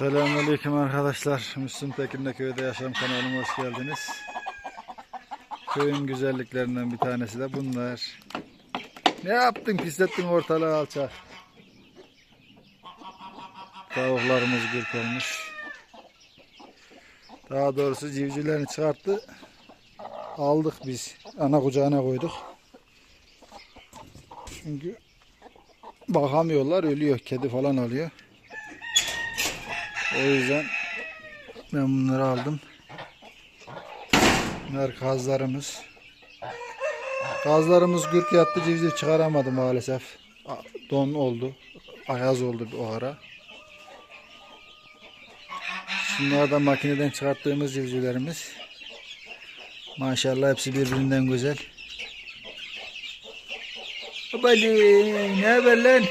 Selamünaleyküm arkadaşlar. Müslüm Tekin'de köyde yaşam kanalıma hoş geldiniz. Köyün güzelliklerinden bir tanesi de bunlar. Ne yaptın? Pislettin ortalığı alçak. Tavuklarımız gürk. Daha doğrusu civcivlerini çıkarttı. Aldık biz. Ana kucağına koyduk. Çünkü bakamıyorlar ölüyor. Kedi falan oluyor. O yüzden ben bunları aldım. Bunlar kazlarımız. Kazlarımız gürk yattı civciv çıkaramadı maalesef. Don oldu. Ayaz oldu o ara. Şunlar da makineden çıkarttığımız civcivlerimiz. Maşallah hepsi birbirinden güzel. Babali ne haber lan?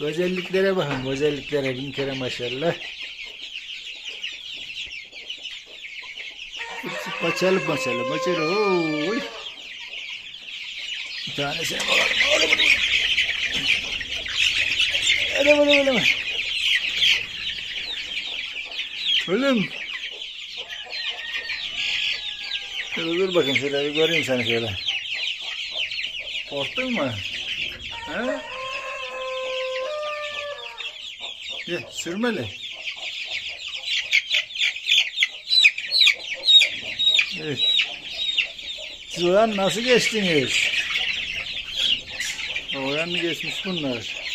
Güzelliklere bakın, güzelliklere bin kere maşallah. Hepsi paçalı paçalı, paçalı. Oy. Bir tanesine bakalım. Oğlum, oğlum. Hadi oğlum, oğlum. Oğlum. Şöyle dur bakayım şöyle bir göreyim seni şöyle. Korktun mu? He? Ye, sürmeli. Evet. Siz o yan nasıl geçtiniz? O yan mı geçmiş bunlar?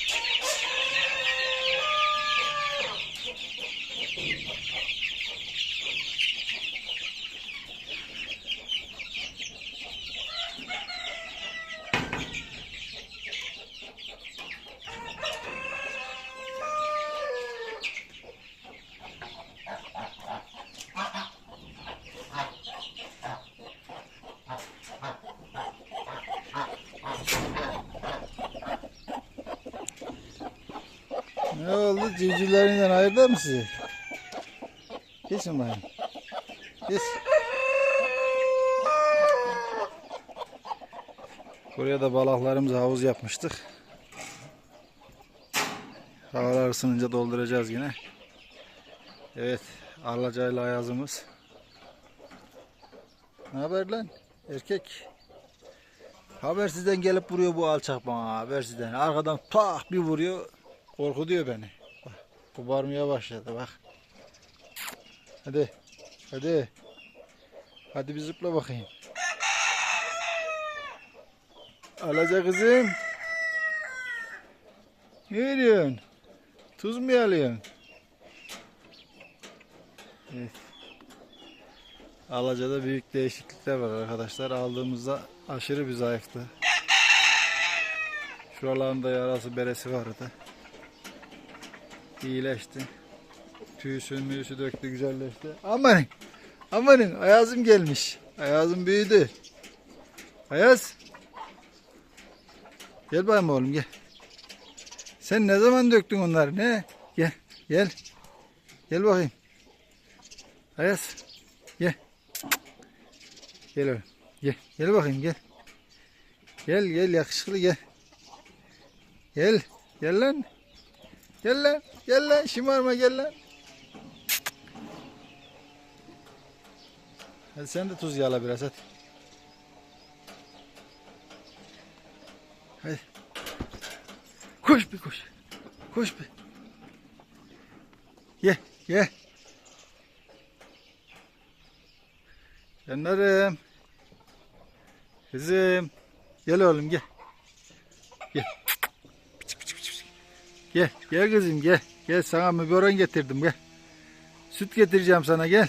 Oldu? Civcivlerinden ayırdı mı sizi? Geçin bakayım. Geç. Buraya da balıklarımızı havuz yapmıştık. Havalar ısınınca dolduracağız yine. Evet. Arlacayla ayazımız. Ne haber lan? Erkek. Habersizden gelip vuruyor bu alçak bana habersizden. Arkadan tak bir vuruyor. Korkutuyor beni. Kubarmaya başladı bak. Hadi. Hadi. Hadi bir zıpla bakayım. Alaca kızım. Ne diyorsun? Tuz mu alıyorsun? Evet. Alaca'da büyük değişiklikler var arkadaşlar. Aldığımızda aşırı bir zayıftı. Şuralarında yarası beresi vardı. İyileşti. Tüyüsü müyüsü döktü güzelleşti. Amanın. Amanın Ayazım gelmiş. Ayazım büyüdü. Ayaz. Gel bakayım oğlum gel. Sen ne zaman döktün onları ne? Gel gel. Gel bakayım. Ayaz. Gel. Gel oğlum. Gel. Gel bakayım gel. Gel gel yakışıklı gel. Gel. Gel lan. Gel lan. Gel lan. Şımarma gel lan. Hadi sen de tuz yala biraz hadi. Hadi. Koş bir koş. Koş bir. Ye ye. Canlarım. Kızım. Gel oğlum. Gel. Gel. Gel kızım gel. Gel sana biberon getirdim gel. Süt getireceğim sana gel.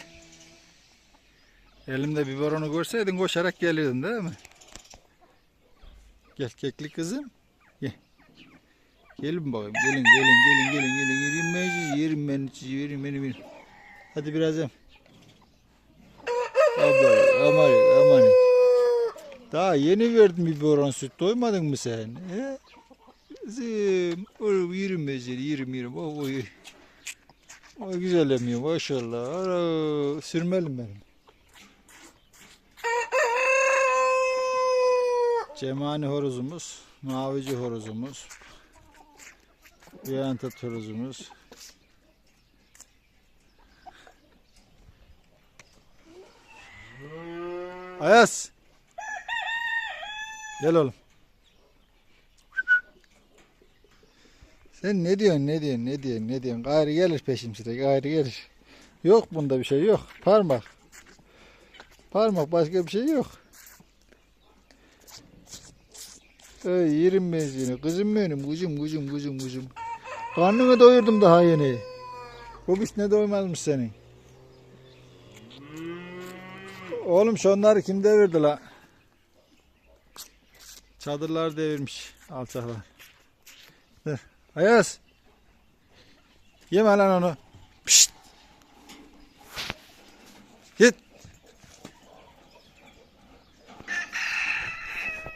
Elimde biberonu görseydin koşarak gelirdin değil mi? Gel kekli kızım. Gel. Gelin bakayım. Gelin gelin gelin gelin gelin. Yerim ben yerim ben yerim beni yerim. Hadi biraz yem. Aman aman aman. Daha yeni verdim biberon süt. Doymadın mı sen? He? Zim, oğlum yerim ben seni, yerim yerim. Oh, oy. Güzel emiyor maşallah. Ara, sürmelim benim. Cemani horozumuz, mavici horozumuz, Biyantat horozumuz. Ayas. Gel oğlum. Sen ne diyorsun, ne diyorsun, ne diyorsun, ne diyorsun? Gayrı gelir peşimizde, gayrı gelir. Yok bunda bir şey yok. Parmak. Parmak başka bir şey yok. Ey yerim ben seni. Kızım benim, kuzum, kuzum, kuzum, kuzum. Karnını doyurdum daha yeni. Bu biç ne doymazmış senin. Oğlum şunları kim devirdi la? Çadırlar devirmiş alçaklar. Ayaz. Yeme lan onu. Pişt. Git.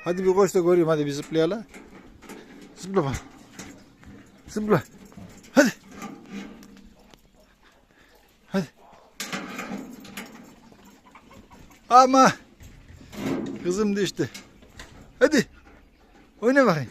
Hadi bir koş da göreyim hadi bir zıplayalım. Zıpla bak. Zıpla. Hadi. Hadi. Ama kızım düştü. Hadi. Oyna bakayım.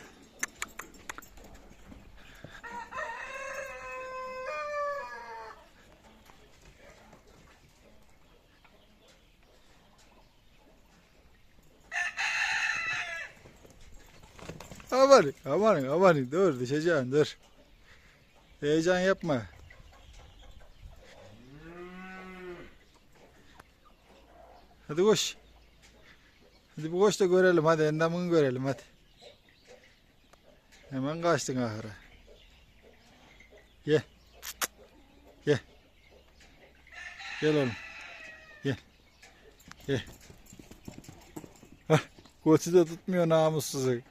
Aman, aman, aman, dur düşeceksin, dur. Heyecan yapma. Hadi koş. Hadi bir koş da görelim, hadi endamını görelim, hadi. Hemen kaçtın ahıra. Gel. Gel. Gel oğlum. Gel. Hah, koçu da tutmuyor namussuzu.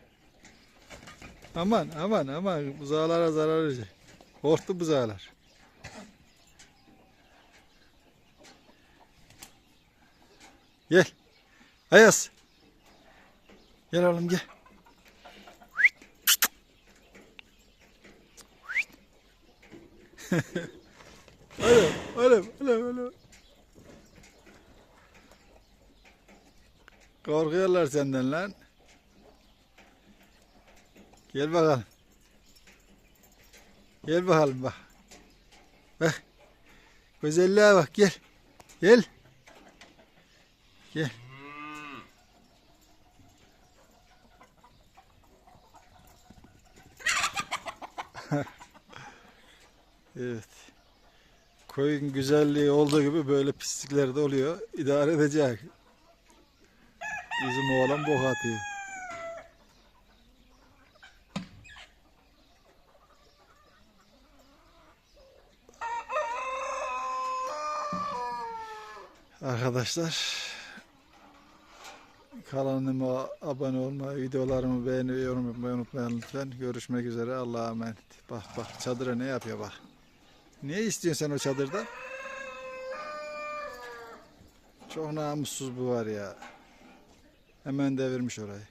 Aman aman aman buzağlara zarar verecek. Korktu buzağlar. Gel. Ayas. Gel oğlum gel. Öyle, öyle, öyle, öyle. Korkuyorlar senden lan. Gel bakalım. Gel bakalım bak. Bak. Güzelliğe bak gel. Gel. Gel. evet. Koyun güzelliği olduğu gibi böyle pislikler de oluyor. İdare edecek. Bizim oğlan bok atıyor. Arkadaşlar kanalıma abone olmayı, videolarımı beğenmeyi, yorum yapmayı unutmayın lütfen. Görüşmek üzere. Allah'a emanet. Bak bak çadıra ne yapıyor bak. Ne istiyorsun sen o çadırda? Çok namussuz bu var ya. Hemen devirmiş orayı.